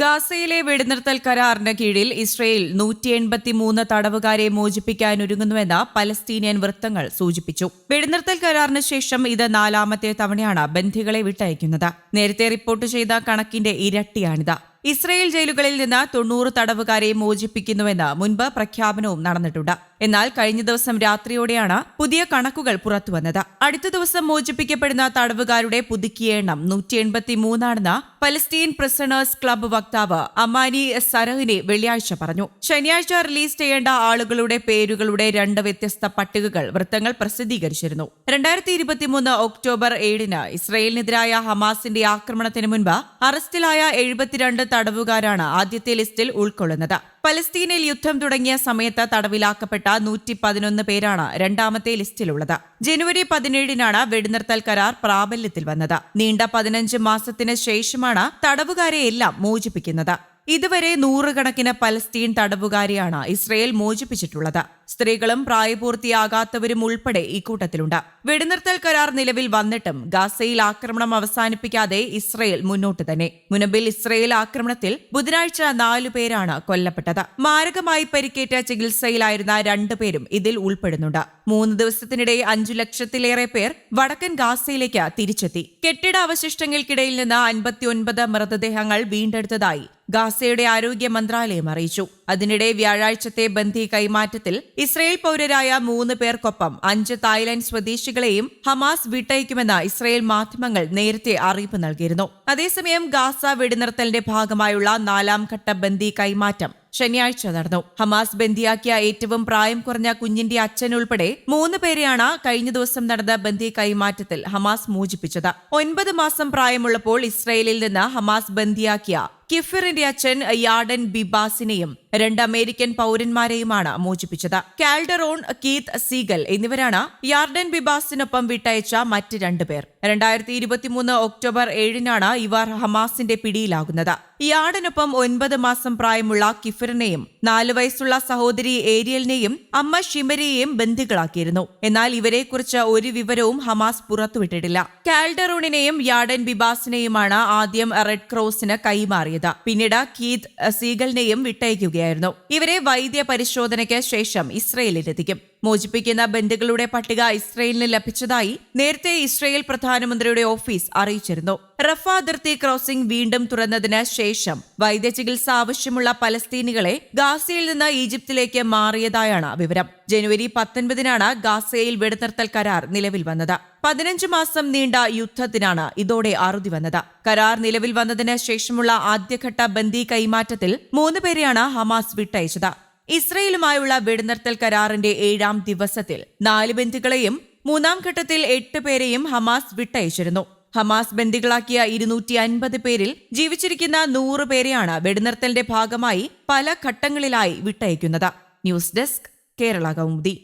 ഗാസയിലെ വെടിനിർത്തൽ കരാറിന് കീഴിൽ ഇസ്രയേൽ നൂറ്റി എൺപത്തിമൂന്ന് തടവുകാരെ മോചിപ്പിക്കാനൊരുങ്ങുന്നുവെന്ന് പലസ്തീനിയൻ വൃത്തങ്ങൾ സൂചിപ്പിച്ചു. വെടിനിർത്തൽ കരാറിന് ശേഷം ഇത് നാലാമത്തെ തവണയാണ് ബന്ധികളെ വിട്ടയക്കുന്നത്. നേരത്തെ റിപ്പോർട്ട് ചെയ്ത കണക്കിന്റെ ഇരട്ടിയാണിത്. ഇസ്രയേൽ ജയിലുകളിൽ നിന്ന് തൊണ്ണൂറ് തടവുകാരെ മോചിപ്പിക്കുന്നുവെന്ന് മുൻപ് പ്രഖ്യാപനവും നടന്നിട്ടുണ്ട്. എന്നാൽ കഴിഞ്ഞ ദിവസം രാത്രിയോടെയാണ് പുതിയ കണക്കുകൾ പുറത്തുവന്നത്. അടുത്ത ദിവസം മോചിപ്പിക്കപ്പെടുന്ന തടവുകാരുടെ പുതുക്കിയ എണ്ണം നൂറ്റി എൺപത്തി മൂന്നാണെന്ന് പലസ്തീൻ പ്രിസണേഴ്സ് ക്ലബ്ബ് വക്താവ് അമാനി സരഹിനെ വെള്ളിയാഴ്ച പറഞ്ഞു. ശനിയാഴ്ച റിലീസ് ചെയ്യേണ്ട ആളുകളുടെ പേരുകളുടെ രണ്ട് വ്യത്യസ്ത പട്ടികകൾ വൃത്തങ്ങൾ പ്രസിദ്ധീകരിച്ചിരുന്നു. രണ്ടായിരത്തി ഇരുപത്തിമൂന്ന് ഒക്ടോബർ ഏഴിന് ഇസ്രയേലിനെതിരായ ഹമാസിന്റെ ആക്രമണത്തിന് മുൻപ് അറസ്റ്റിലായ എഴുപത്തിരണ്ട് തടവുകാരാണ് ആദ്യത്തെ ലിസ്റ്റിൽ ഉൾക്കൊള്ളുന്നത്. പലസ്തീനിൽ യുദ്ധം തുടങ്ങിയ സമയത്ത് തടവിലാക്കപ്പെട്ട നൂറ്റി പതിനൊന്ന് പേരാണ് രണ്ടാമത്തെ ലിസ്റ്റിലുള്ളത്. ജനുവരി പതിനേഴിനാണ് വെടിനിർത്തൽ കരാർ പ്രാബല്യത്തിൽ വന്നത്. നീണ്ട പതിനഞ്ച് മാസത്തിന് ശേഷമാണ് തടവുകാരെ എല്ലാം മോചിപ്പിക്കുന്നത്. ഇതുവരെ നൂറുകണക്കിന് പലസ്തീൻ തടവുകാരെയാണ് ഇസ്രയേൽ മോചിപ്പിച്ചിട്ടുള്ളത്. സ്ത്രീകളും പ്രായപൂർത്തിയാകാത്തവരും ഉൾപ്പെടെ ഇക്കൂട്ടത്തിലുണ്ട് വെടിനിർത്തൽ കരാർ നിലവിൽ വന്നിട്ടും ഗാസയിൽ ആക്രമണം അവസാനിപ്പിക്കാതെ ഇസ്രയേൽ മുന്നോട്ട് തന്നെ. മുനമ്പിൽ ഇസ്രയേൽ ആക്രമണത്തിൽ ബുധനാഴ്ച നാലു പേരാണ് കൊല്ലപ്പെട്ടത്. മാരകമായി പരിക്കേറ്റ ചികിത്സയിലായിരുന്ന രണ്ടുപേരും ഇതിൽ ഉൾപ്പെടുന്നുണ്ട്. മൂന്ന് ദിവസത്തിനിടെ അഞ്ചു ലക്ഷത്തിലേറെ പേർ വടക്കൻ ഗാസയിലേക്ക് തിരിച്ചെത്തി. കെട്ടിട അവശിഷ്ടങ്ങൾക്കിടയിൽ നിന്ന് അൻപത്തിയൊൻപത് മൃതദേഹങ്ങൾ വീണ്ടെടുത്തതായി ഗാസയുടെ ആരോഗ്യ മന്ത്രാലയം അറിയിച്ചു. അതിനിടെ വ്യാഴാഴ്ചത്തെ ബന്ദി കൈമാറ്റത്തിൽ ഇസ്രയേൽ പൌരരായ മൂന്ന് പേർക്കൊപ്പം അഞ്ച് തായ്ലാന്റ് സ്വദേശികളെയും ഹമാസ് വിട്ടയക്കുമെന്ന് ഇസ്രയേൽ മാധ്യമങ്ങൾ നേരത്തെ അറിയിപ്പ് നൽകിയിരുന്നു. അതേസമയം ഗാസ വെടിനിർത്തലിന്റെ ഭാഗമായുള്ള നാലാം ഘട്ട ബന്ദി കൈമാറ്റം ശനിയാഴ്ച നടന്നു. ഹമാസ് ബന്ദിയാക്കിയ ഏറ്റവും പ്രായം കുറഞ്ഞ കുഞ്ഞിന്റെ അച്ഛൻ ഉൾപ്പെടെ മൂന്ന് പേരെയാണ് കഴിഞ്ഞ ദിവസം നടന്ന ബന്ദി കൈമാറ്റത്തിൽ ഹമാസ് മോചിപ്പിച്ചത്. ഒൻപത് മാസം പ്രായമുള്ളപ്പോൾ ഇസ്രയേലിൽ നിന്ന് ഹമാസ് ബന്ദിയാക്കിയ കിഫിറിന്റെ അച്ഛൻ യാഡൻ ബിബാസിനെയും രണ്ട് അമേരിക്കൻ പൗരന്മാരെയുമാണ് മോചിപ്പിച്ചത്. കാൽഡറോൺ കീത്ത് സീഗൽ എന്നിവരാണ് യാർഡൻ ബിബാസിനൊപ്പം വിട്ടയച്ച മറ്റ് രണ്ടുപേർ രണ്ടായിരത്തി ഇരുപത്തിമൂന്ന് ഒക്ടോബർ ഏഴിനാണ് ഇവർ ഹമാസിന്റെ പിടിയിലാകുന്നത്. യാർഡനൊപ്പം ഒൻപത് മാസം പ്രായമുള്ള കിഫിറിനെയും നാലു വയസ്സുള്ള സഹോദരി ഏരിയലിനെയും അമ്മ ഷിമരിയെയും ബന്ധുക്കളാക്കിയിരുന്നു എന്നാൽ ഇവരെക്കുറിച്ച് ഒരു വിവരവും ഹമാസ് പുറത്തുവിട്ടിട്ടില്ല. കാൽഡറൂണിനെയും യാഡൻ ബിബാസിനെയുമാണ് ആദ്യം റെഡ് ക്രോസിന് കൈമാറിയത്. പിന്നീട് കീത് സീഗലിനെയും വിട്ടയക്കുകയായിരുന്നു. ഇവരെ വൈദ്യ പരിശോധനയ്ക്ക് ശേഷം ഇസ്രയേലിലെത്തിക്കും. മോചിപ്പിക്കുന്ന ബന്ധുക്കളുടെ പട്ടിക ഇസ്രയേലിന് ലഭിച്ചതായി നേരത്തെ ഇസ്രയേൽ പ്രധാനമന്ത്രിയുടെ ഓഫീസ് അറിയിച്ചിരുന്നു. റഫ അതിർത്തി ക്രോസിംഗ് വീണ്ടും തുറന്നതിന് ശേഷം വൈദ്യ ചികിത്സ ആവശ്യമുള്ള പലസ്തീനികളെ ഗാസയിൽ നിന്ന് ഈജിപ്തിലേക്ക് മാറിയതായാണ് വിവരം. ജനുവരി പത്തൊൻപതിനാണ് ഗാസയിൽ വെടിനിർത്തൽ കരാർ നിലവിൽ വന്നത്. പതിനഞ്ച് മാസം നീണ്ട യുദ്ധത്തിനാണ് ഇതോടെ അറുതി വന്നത്. കരാർ നിലവിൽ വന്നതിന് ശേഷമുള്ള ആദ്യഘട്ട ബന്ദി കൈമാറ്റത്തിൽ മൂന്ന് പേരെയാണ് ഹമാസ് വിട്ടയച്ചത്. ഇസ്രയേലുമായുള്ള വെടിനിർത്തൽ കരാറിന്റെ ഏഴാം ദിവസത്തിൽ നാല് ബന്ദികളെയും മൂന്നാം ഘട്ടത്തിൽ എട്ട് പേരെയും ഹമാസ് വിട്ടയച്ചിരുന്നു. ഹമാസ് ബന്ദികളാക്കിയ ഇരുന്നൂറ്റി അൻപത് പേരിൽ ജീവിച്ചിരിക്കുന്ന നൂറ് പേരെയാണ് വെടിനിർത്തലിന്റെ ഭാഗമായി പല ഘട്ടങ്ങളിലായി വിട്ടയക്കുന്നത്. News desk Kerala Kaumudi.